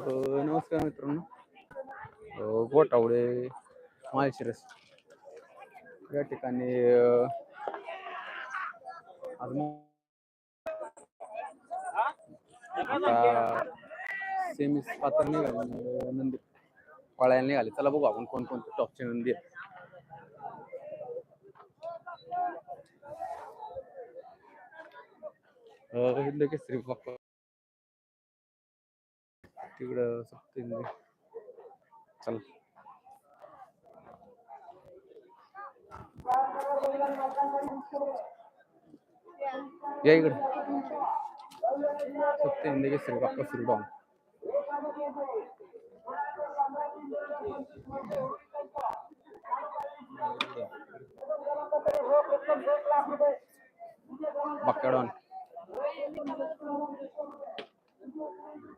अ, नमस्कार मित्रांनो. अ, गोटावडे माळशिरस. या ठिकाणी अ, आज मग आता सेमी पात्र निघाले नंदी पळायला निघाले. चला बघू आपण कोणकोणते टॉपचे नंदी आहेत. अ, इथलं केसरी बाप्पा. तिकडं सप्तहिंदी चला. या इकडे. सप्तहिंदी केसरी बाप्पा सुरू डाऊन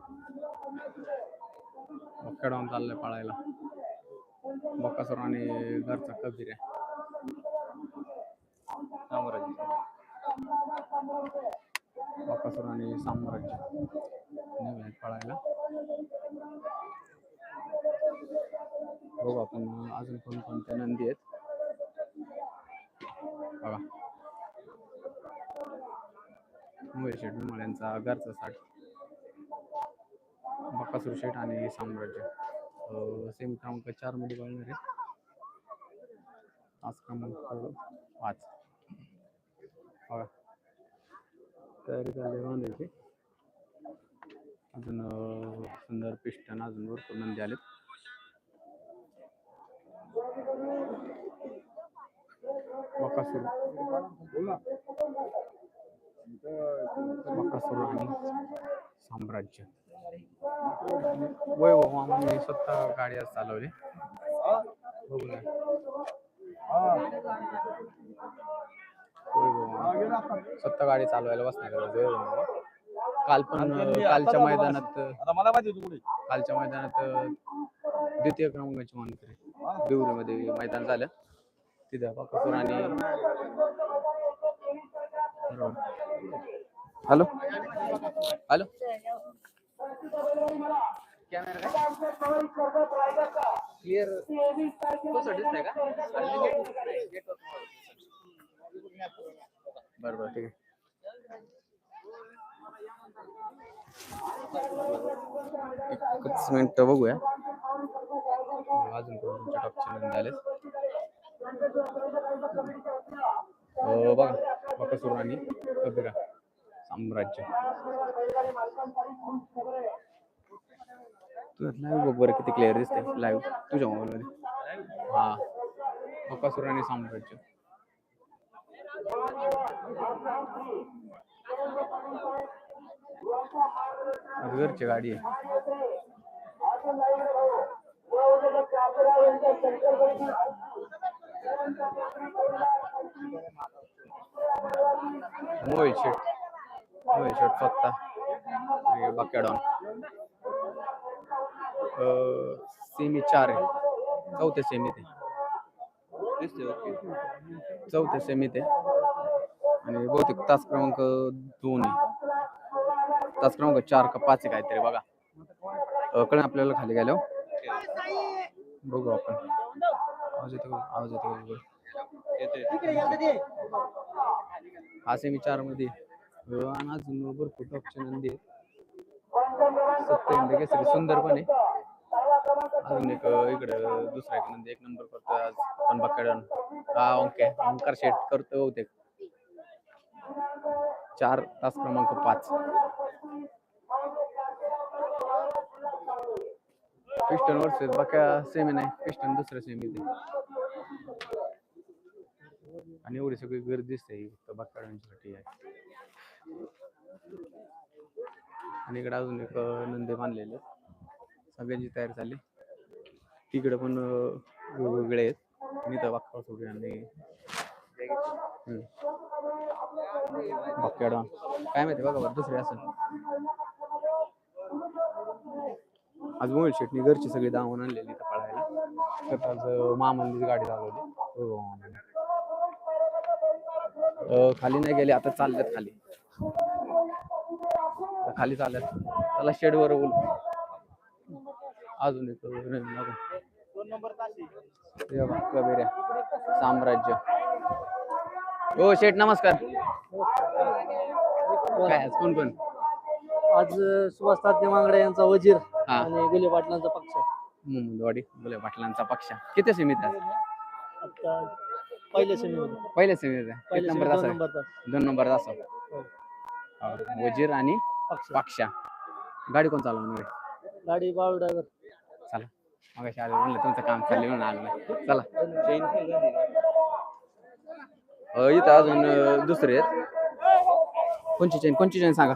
बाक्का डॉन बाक्का डॉन चाललंय आणि घरचा कबीर आहे. बकासूर आणि साम्राज्य. निघाले पळायला. बघू आपण अजून कोणकोणत्या नंदी आहेत. बघा मुळे शेठ यांचा घरचा साठ. बकासूर शेठ आणि साम्राज्य. सेम क्रमांक चारमध्ये बघणार आहे. आज क्रमांक पाच. बघा. तयारी झाली बांधायची अजून सुंदर पिस्टन अजून भरपूर नंदी आलेत. बकासूर बकासूर आणि साम्राज्य. वैभव मामांनी स्वतः गाडी आज चालवली. बघू ना. स्वतः गाडी चालवायला बसणार काल पण कालच्या मैदानात कालच्या मैदानात द्वितीय क्रमांकाची मानकरी. देवरीमध्ये मैदान झालं. तिथं बकासूर आणि हॅलो. हॅलो। क्लिअर दिसतंय का बरं बरं ठीक आहे. एकच मिनिट बघूया. अजून कोणत्या टॉपचे नंदी आले बघा बकासूर आणि कबिरा साम्राज्य. तुझ्या लाईव्ह बघ बरं किती क्लिअर दिसते लाईव्ह तुझ्या मोबाईलमध्ये हा. बकासूर आणि साम्राज्य घरची गाडी आहे. मोहित शेट मोहित शेट स्वतः बकेडॉन सेमी चार आहे. चौथ्या सेमीत आहे चौथ्या सेमीत आहे आणि बहुतेक तास क्रमांक दोन आहे. तास क्रमांक चार का पाच आहे काहीतरी बघा. अं, कळलं आपल्याला खाली गेल्यावर? बघू आपण. आवाज येतो? आवाज येतो. हा सेमी चारमध्ये. आणि अजून भरपूर टॉपचे नंदी आहेत. सत्य केसरी सुंदर पण आहे. अजून एक अं, इकडं दुसरा एक नंदी एक नंबर करतो आज पण बक्कडन हा ओके. ओंकार शेट करतो बहुतेक. चार तास क्रमांक पाच. पिस्टन वर्सेस बाक्या सेमी नाही पिस्टन दुसऱ्या सेमी आणि एवढी सगळी गर्दी दिसते बाकी फक्त आहे. आणि इकडे अजून एक नंदे नंदी बांधलेले सगळ्यांची तयारी झाली तिकडे पण वेगवेगळे आहेत. मी तर बाक्का सोडले आणि बाक्याडॉन काय माहिती बघा बरं दुसरे असं आज मोबाईल शेटनी घरची सगळी दावून आणलेली इथं पळायला. तर आज मामांनीच गाडी चालवली. हो, हो. खाली नाही गेले आता चालल्यात खाली. खाली चालल्यात. त्याला शेडवर बोल. अजून कबेऱ्या साम्राज्य. हो शेठ नमस्कार. काय आज कोण कोण? आज सुभाष तात्या मांगडे यांचा वजीर हा. आणि गुले पाटलांचा पक्ष. मुंबईवाडी बोले पाटलांचा पक्ष. किती सीमित आहे पहिल्या सेमीमध्ये पहिल्या सीमित पहिल्या नंबर दोन नंबर तास. दोन नंबर असा वजीर आणि पक्ष. गाडी कोण चालवणार आहे? गाडी बाळू ड्रायव्हर चला. मग आले म्हणलं तुमचं काम चाललं म्हणून आलं नाही. चला. इथं अजून दुसरे आहेत. कोणची चेन कोणची चेन सांगा?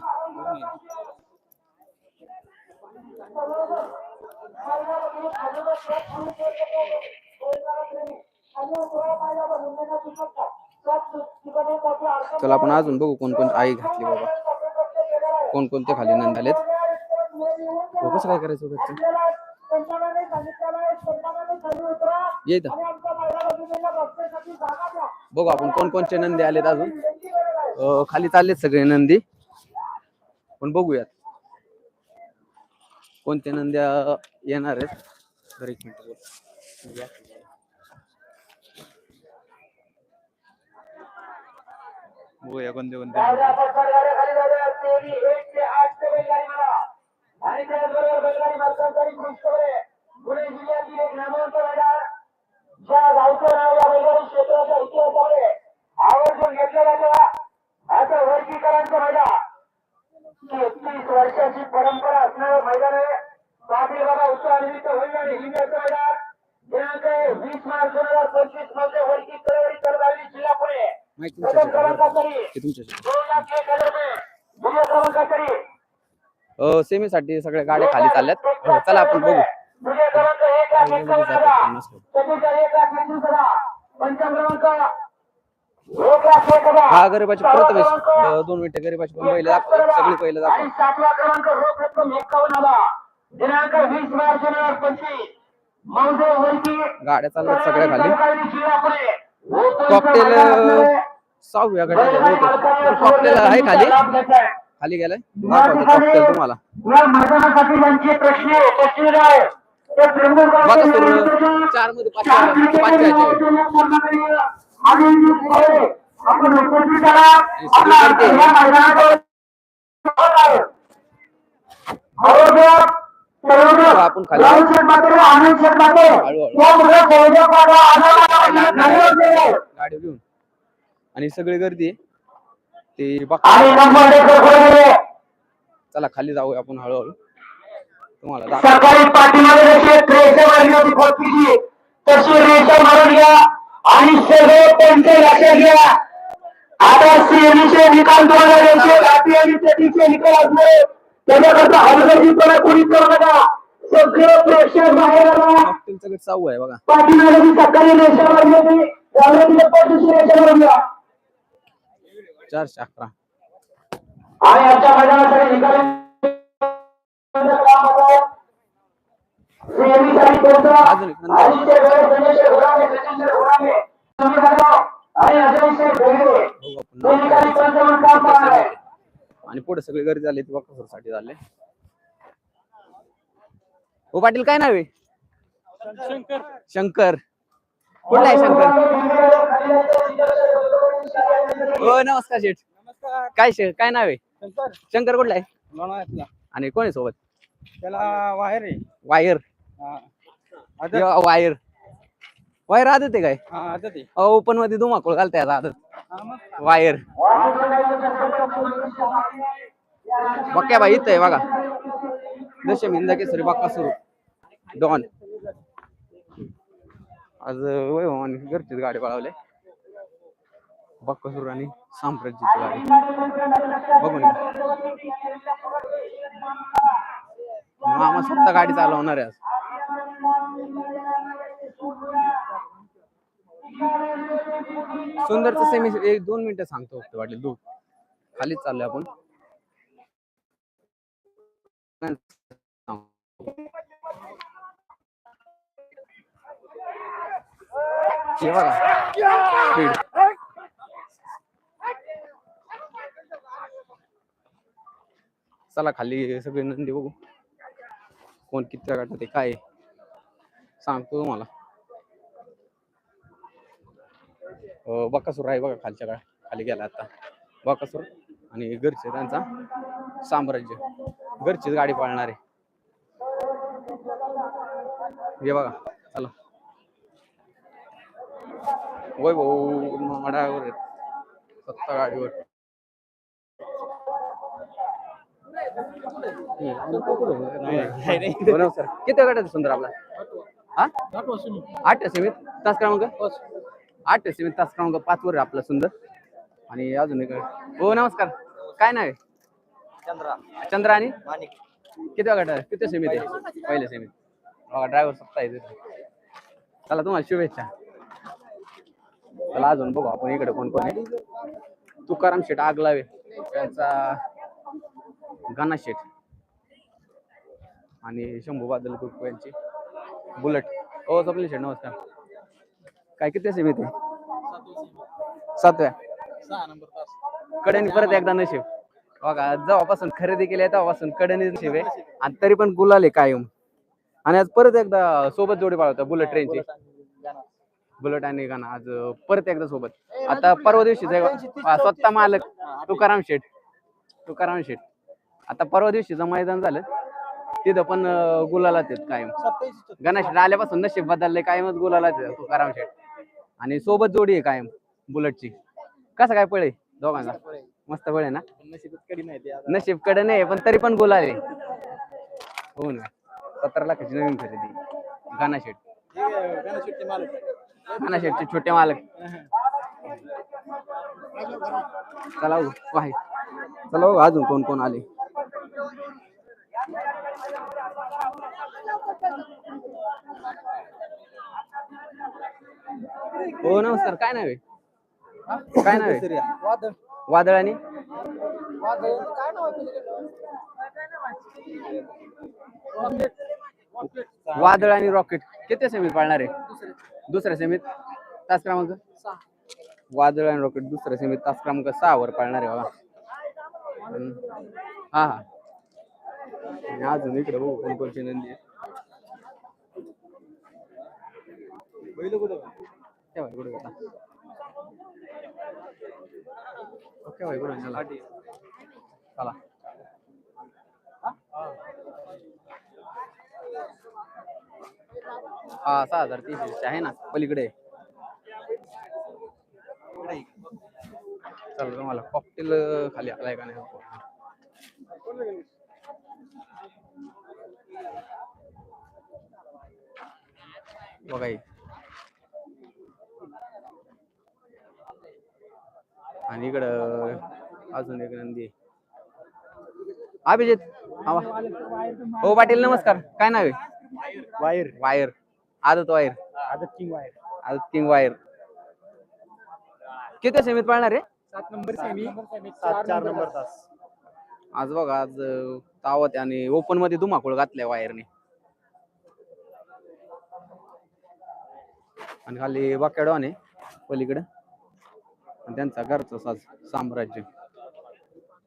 चला आपण अजून बघू कोण कोण आई घातली बाबा. कोण कोणते खाली नंद आलेत हो, कसं काय करायचं घरचं बघू आपण कोण कोणचे नंदी आलेत अजून. खाली चाललेत सगळे नंदी. पण बघूयात. कोणते नंद्या येणार आहेत? तर एक मिनिट बघूया कोणते कोणते. ज्या गावचं नाव या क्षेत्राच्या इतिहासामध्ये आवर्जून आता वर्गीकरांचं मैदान. एकतीस वर्षाची परंपरा असणारं मैदान आहे. पाटील बाबा उत्सवानिमित्त होईल आणि हिंगण्याचं मैदान. दिनांक वीस मार्च दोन हजार पंचवीसमध्ये वर्गीकरण कळवडी जिल्हा पुणे. माहिती प्रथम सेमीसाठी सगळ्या गाड्या खाली चालल्यात. हो, चला आपण बघू. हा गरीबाची परत वेस दोन मिनिटं गरीबाची पण पहिले दाखव सगळी पहिले दाखव. गाड्या चालल्यात सगळ्या खाली. कॉकटेल सहाव्या गटात कॉकटेल हो आहे खाली. खाली गेलाय. कॉकटेल तुम्हाला. चारमध्ये आपण खाली. हळूहळू. गाडी घेऊन. आणि सगळी गर्दी आहे. ते बघ चला खाली जाऊया आपण हळूहळू. तुम्हाला आणि सगळे त्यांचे लक्षात घ्या. आता श्रेणीचे निकाल जाती आणि जातीचे निकाल असले त्याच्याकरता हलगर्जीपणा कोणी करू नका. सगळे प्रेक्षक बाहेर आला. गट सहावं आहे बघा. पाठीमागे सकाळी रेषा मारली होती त्यावेळेस तिथे पण दुसरी रेषा मारून घ्या. चारशे अकरा आणि आजच्या मैदानासाठी निकाल हे पुढे सगळी गर्दी झाली ती साठी झाले हो पाटील काय नाव आहे शंकर कुठला आहे शंकर हो नमस्कार शेठ काय शे काय नाव आहे शंकर कुठला आहे आणि कोण आहे सोबत त्याला बाहेर आहे वायर हा वायर वायर आदत आहे काय हा ओपनमध्ये धुमाकूळ घालताय आता आदत वायर बक्या बाई इथं आहे बघा दशम हिंदा केसरी बाक्का सुरू डॉन आज वैभवानी घरचीच गाडी पळवले बाक्का आणि साम्राज्याची गाडी बघून मामा स्वतः गाडी चालवणार आहे सुंदरच सेमी एक दोन मिनिटं सांगतो फक्त वाटले. दूध खालीच चाललोय आपण. हे बघा. चला खाली सगळे नंदी बघू. कोण किती काढतात ते काय सांगतो तुम्हाला. बकासूर आहे बघा खालच्या काळ खाली गेला आता. बकासूर आणि घरचे त्यांचा साम्राज्य. घरचीच गाडी पाळणार. आहे हे बघा. चला. वय भाऊ माडावर आहेत. सत्ता गाडीवर. सर किती गाड्या सुंदर आपला? हा? आठ सीमित. तास क्रमांक? आठ सीमित. तास क्रमांक पाच वर आपला सुंदर. आणि अजून एक हो नमस्कार. काय नाव आहे? चंद्रा. चंद्र आणि? किती गाड्या किती सीमित आहे? पहिले सीमित. बघा ड्रायव्हर सत्ता आहे. चला तुम्हाला शुभेच्छा. चला अजून बघू आपण इकडे कोण कोण आहे. तुकाराम शेठ आगलावे. त्यांचा गाना शेठ. आणि शंभू बादल ग्रुप यांची. बुलेट. हो स्वप्नील शेठ नमस्कार. काय किती असे मी ते सातव्या. कड्यानी परत एकदा नशीब. बघा जेव्हापासून खरेदी केली तेव्हापासून कड्यानी नशीब आहे. आणि तरी पण गुलाले कायम. आणि आज परत एकदा सोबत जोडी पाळवता बुलेट ट्रेनची. बुलेट आणि गाणं. आज परत एकदा सोबत. आता परवा दिवशी स्वतः मालक तुकाराम शेठ. तुकाराम शेठ. आता परवा दिवशीचं मैदान झालं तिथं पण गुलाला गुलालात कायम. गणेश आल्यापासून नशीब बदलले कायमच गुलालात तुकाराम शेठ. आणि सोबत जोडी आहे कायम बुलेटची. कसं काय पळे दोघांना मस्त पळे ना? नशीबकडे नाही पण तरी पण गुलाल हो ना. सतरा लाखाची नवीन खरेदी. गाणा शेठ. गाणा शेठचे छोटे मालक. चला हो, बघू, चला बघू अजून कोण कोण आले? हो नमस्कार. काय नाव आहे? काय नाव आहे? वादळ. वादळ आणि? वादळ. आणि रॉकेट. किती सेमीत पाळणार आहे? दुसऱ्या सेमीत? तास क्रमांक? वादळ आणि रॉकेट दुसऱ्या सेमीत तास क्रमांक सहा वर पाळणार आहे बाबा. हा हा. आणि अजून इकडे बघू कोण कोणची नंदी आहे. ठेवा इकडे आता. ओके भाई इकडे चला चला. हा सहा हजार तीस आहे ना पलीकडे. चला तुम्हाला कॉकटेल खाली आलाय का नाही? बघा. आणि इकडं अजून एक नंदी आहे. अभिजित. हो पाटील नमस्कार. काय नाव आहे? Wire. Wire. Aadat wire. Aadat king wire. Aadat king wire. किती सेमीत पाळणार आहे सात नंबर सेमी सात चार नंबर तास. आज बघा आज तावत आहे आणि ओपनमध्ये धुमाकूळ घातल्या वायरने. आणि खाली बकेडॉन आहे पलीकडं. आणि त्यांचा घरचा साज साम्राज्य.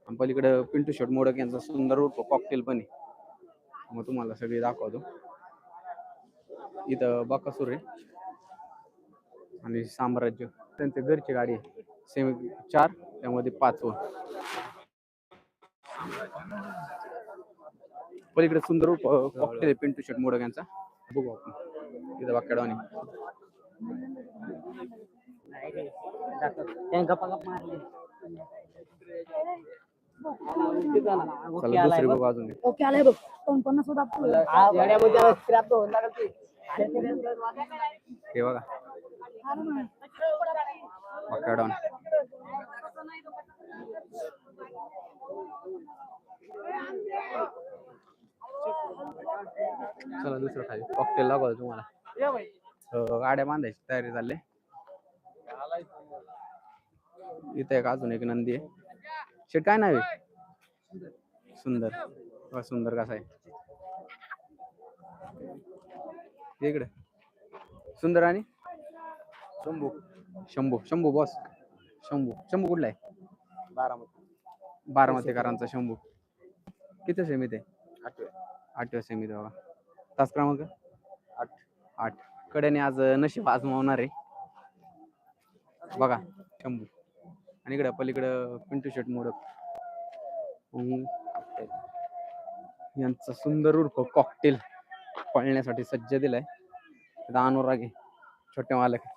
आणि पलीकडं पिंटू शर्ट मोडक यांचा सुंदर रूप कॉकटेल पण आहे. मग तुम्हाला सगळी दाखवतो. इथं बकासूर आहे. आणि साम्राज्य. त्यांच्या घरची गाडी आहे. सेम चार त्यामध्ये पाच वर. पलीकडे सुंदर रूप कॉकटेल पिंटू शर्ट मोडक यांचा. बघू आपण. इथं वाकडावानी त्यांका चला दुसरी बघू अजून एक. ओके आलाय बघ. दोन पन्नास होता हे बघा. चला दुसरं खाली. कॉकटेल लागवलं तुम्हाला. गाड्या बांधायची तयारी झाली. इथे एक अजून एक नंदी आहे. शेट काय नाव आहे? सुंदर. बघा सुंदर कसा आहे. इकडे. सुंदर आणि? शंभू. शंभू. शंभू बॉस शंभू. शंभू कुठला आहे? बारामती. बारामतीकरांचा शंभू. किती सेमीत आहे? आठव्या सेमीत बघा. तास क्रमांक? आठ. आठ. कड्याने आज नशीब आजमावणार आहे. बघा शंभू. आणि इकडं पलीकडं पिंटू शेट मोडक. यांचा सुंदर उर्फ कॉकटेल पळण्यासाठी सज्ज दिलाय. इथं अनुराग आहे छोटे मालक.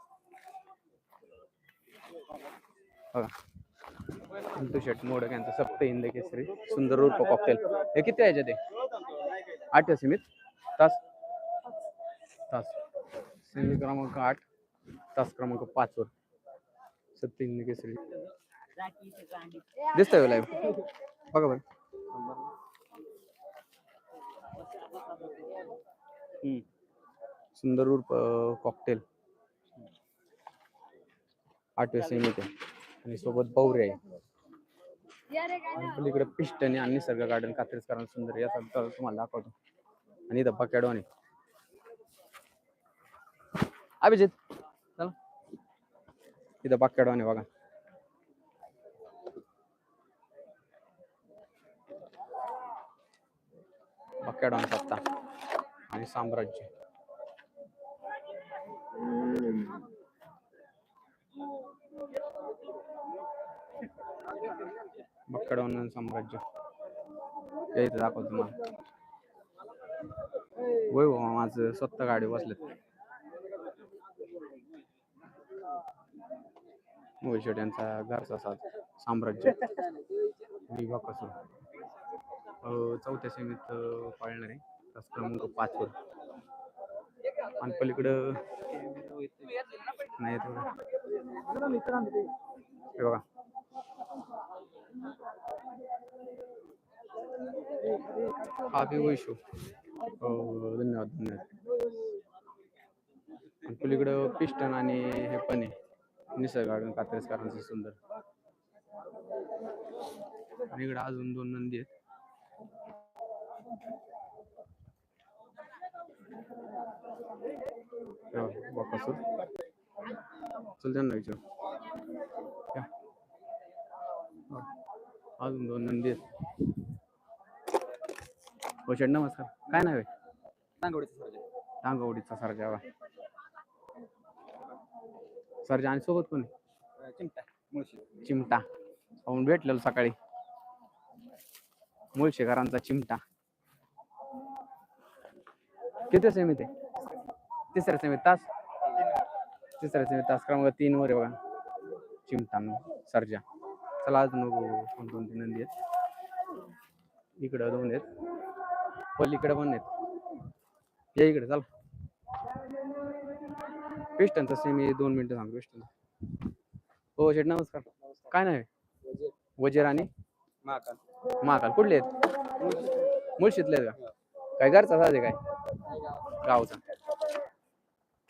बघा. पिंटू शेट मोडक यांचा सप्त हिंद केसरी सुंदर उर्फ कॉकटेल हे किती यायचे ते आठ सीमित. तास. तास. सेमी क्रमांक आठ तास क्रमांक पाच वर. सत्य केसरी. दिसतोय लाईव्ह बघा बरं. हम्म. सुंदर उर्फ कॉकटेल आठव्या सेमीत आहे. आणि सोबत बौरे आहे. आणि पलीकडे पिस्टन आणि निसर्ग गार्डन कारण सुंदर याचा तळ तुम्हाला दाखवतो. आणि इथं बकॅडॉन आहे अभिजित. चला. इथं आहे बघा. बकॅडॉन सत्ता आणि साम्राज्य. आणि साम्राज्य. दाखवतो तुम्हाला. वय माझं स्वतः गाडी बसलेत. मोहिशेट यांचा घरचा साज साम्राज्य आणि चौथ्या सेमीत पाळणार आहे. तास क्रमांक पाच वर. आणि पलीकडं नाही बघा. हे बघा. हा बी वैशो. हो धन्यवाद धन्यवाद. आणि पलीकडं पिस्टन आणि हे पण आहे. निसर्ग गार्डन कात्रेसकरांचं सुंदर. आणि इकडे अजून दोन नंदी आहेत. चल त्यांना विचार. अजून दोन नंदी आहेत. हो नमस्कार. काय नाव आहे? टांगवडीचा सरजा सरजा आणि सोबत कोण आहे? चिमटा पाहून भेटलेलो सकाळी. मुळशेकरांचा चिमटा. किती सेमीत आहे तिसऱ्या सेमीत तास? तिसऱ्या सेमीत तास क्रमांक तीन वर आहे बघा. चिमटा न सरजा. चला अजून बघू. कोणकोणती नंदी आहेत. इकडं दोन आहेत. पलीकडे पण आहेत. या इकडे चला. पिस्टनचा सेमी दोन मिनिटं सांग पिस्टन हो शेठ नमस्कार. काय नाही वजीर आणि? महाकाल. कुठले आहेत? मुळशीतले आहेत का? काय घरचा साधे काय? गावचा.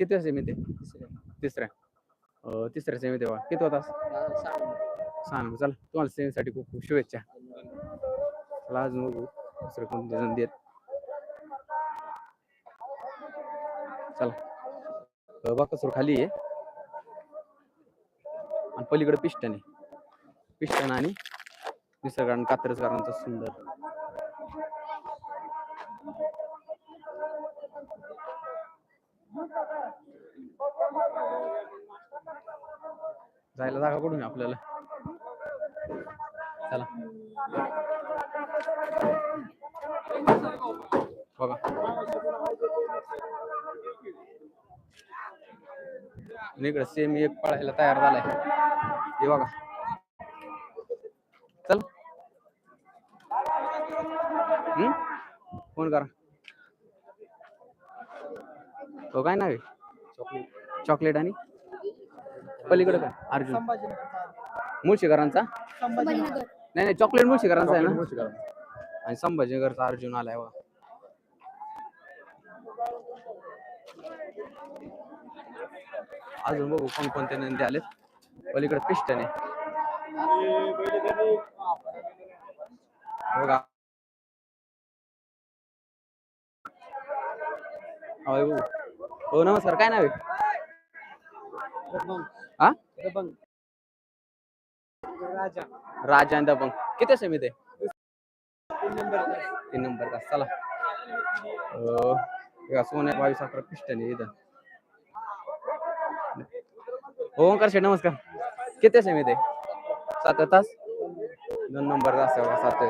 किती सेमी ते? तिसऱ्या. तिसऱ्या सेमी तेव्हा. किती होता नंबर चला तुम्हाला सेमीसाठी खूप खूप शुभेच्छा. चला अजून बघू. दुसरं कोणते आहेत चला. बकासूर खाली आहे. आणि पलीकडे पिस्टन आहे. पिस्टन आणि निसर्गान कात्रजकरांचा सुंदर. जायला जागा कुठून आपल्याला. चला. बघा. आणि इकडे सेम एक पळायला तयार झालाय. हे बघा. चल. हम्म? फोन करा. तो काय नाव आहे? चॉकलेट. आणि? पलीकडे काय? अर्जुन. मुळशीकरांचा? संभाजीनगर. नाही नाही चॉकलेट मुळशीकरांचा आहे ना? आणि संभाजीनगरचा अर्जुन आलाय बघा. अजून बघू कोणकोणते नंदी आलेत. पलीकडे पिस्टन आहे बघा. होय हो नमस्कार. काय नाव आहे? राजा राजा आणि दबंग. किती सेमीत आहे तीन नंबर का चला. सोन्या बावीस अकरा पिस्टन आहे इथं. ओंकार शेठ नमस्कार. किती सेमी ते सात तास? दोन नंबर बघा सात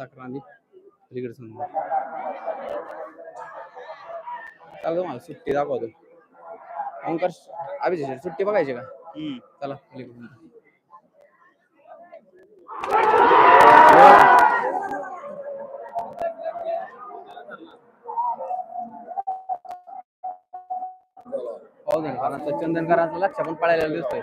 अकरा आणि पलीकडे समोर. चालतो मला सुट्टी दाखवतो. ओंकार अभिजित सुट्टी बघायची का? चला चंदनकरांचा लक्ष पण पळायला दिसतोय